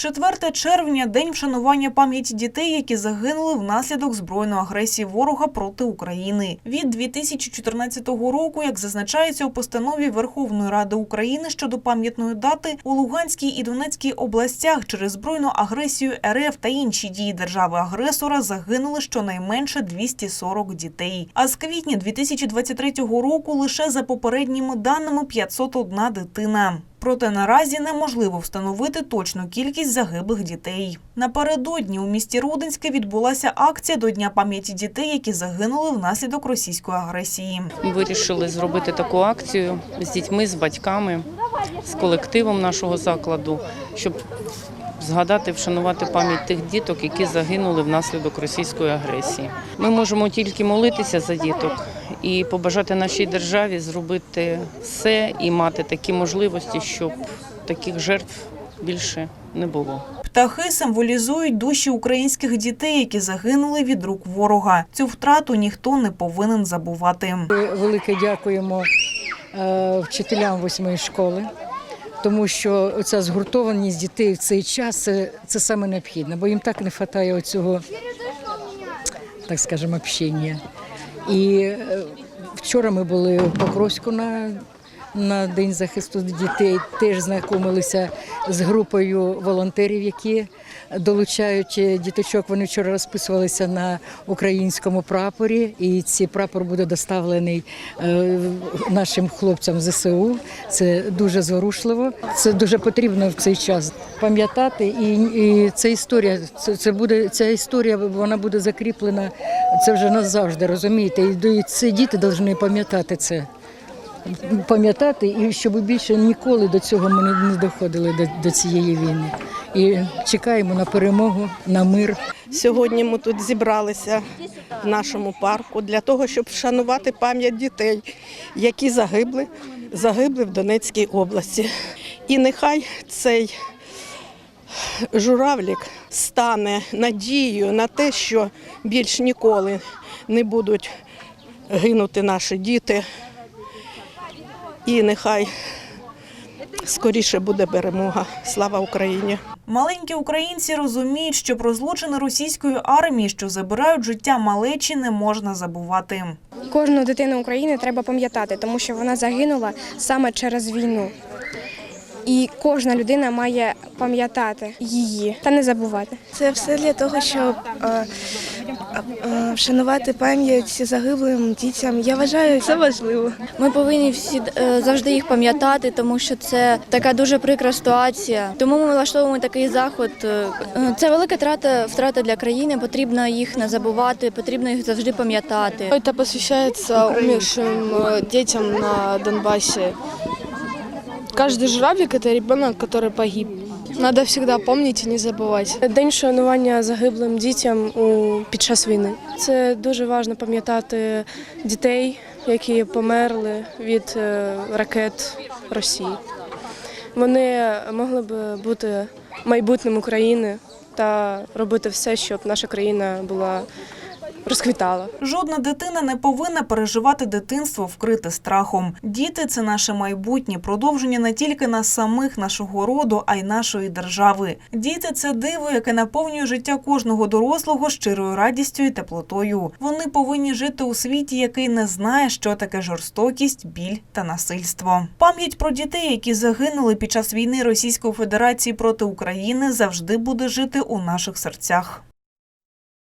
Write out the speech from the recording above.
4 червня день вшанування пам'яті дітей, які загинули внаслідок збройної агресії ворога проти України. Від 2014 року, як зазначається у постанові Верховної Ради України щодо пам'ятної дати, у Луганській і Донецькій областях через збройну агресію РФ та інші дії держави-агресора загинули щонайменше 240 дітей. А з квітня 2023 року лише за попередніми даними 501 дитина. Проте наразі неможливо встановити точну кількість загиблих дітей. Напередодні у місті Рудинське відбулася акція до Дня пам'яті дітей, які загинули внаслідок російської агресії. Ми вирішили зробити таку акцію з дітьми, з батьками, з колективом нашого закладу, щоб згадати, вшанувати пам'ять тих діток, які загинули внаслідок російської агресії. Ми можемо тільки молитися за діток і побажати нашій державі зробити все і мати такі можливості, щоб таких жертв більше не було. Птахи символізують душі українських дітей, які загинули від рук ворога. Цю втрату ніхто не повинен забувати. Велике дякуємо е, вчителям восьмої школи, тому що ця згуртованість дітей в цей час це, саме необхідно, бо їм так не вистачає оцього, так скажемо, общення. І е, вчора ми були в Покровську на, на День захисту дітей, теж знайомилися з групою волонтерів, які долучають е, діточок. Вони вчора розписувалися на українському прапорі, і цей прапор буде доставлений е, нашим хлопцям ЗСУ. Це дуже зворушливо. Це дуже потрібно в цей час пам'ятати. І, і ця історія, це, це буде ця історія, вона буде закріплена. Це вже назавжди, розумієте? І ці діти повинні пам'ятати це. Пам'ятати і щоб більше ніколи до цього ми не- доходили до, до цієї війни. І чекаємо на перемогу, на мир. Сьогодні ми тут зібралися в нашому парку для того, щоб вшанувати пам'ять дітей, які загибли, загибли в Донецькій області. І нехай цей журавлік стане надією на те, що більш ніколи не будуть гинути наші діти. І нехай скоріше буде перемога. Слава Україні! Маленькі українці розуміють, що про злочини російської армії, що забирають життя малечі, не можна забувати. Кожну дитину України треба пам'ятати, тому що вона загинула саме через війну. І кожна людина має пам'ятати її та не забувати. Це все для того, щоб е, вшанувати пам'ять загиблим дітям. Я вважаю, це важливо. Ми повинні всі е, завжди їх пам'ятати, тому що це така дуже прикра ситуація. Тому ми влаштовуємо такий заход. Е, Це велика втрата, втрата для країни. Потрібно їх не забувати, потрібно їх завжди пам'ятати. Это посвящается умершим э, детям на Донбассе. Каждый журавлик – это ребенок, который погиб. Надо всегда помнить і не забувати. День шанування загиблим дітям у під час війни. Це дуже важливо пам'ятати дітей, які померли від е, ракет Росії. Вони могли б бути майбутнім України та робити все, щоб наша країна була розквітала. Жодна дитина не повинна переживати дитинство вкрите страхом. Діти це наше майбутнє, продовження не тільки нас самих, нашого роду, а й нашої держави. Діти це диво, яке наповнює життя кожного дорослого щирою радістю і теплотою. Вони повинні жити у світі, який не знає, що таке жорстокість, біль та насильство. Пам'ять про дітей, які загинули під час війни Російської Федерації проти України, завжди буде жити у наших серцях.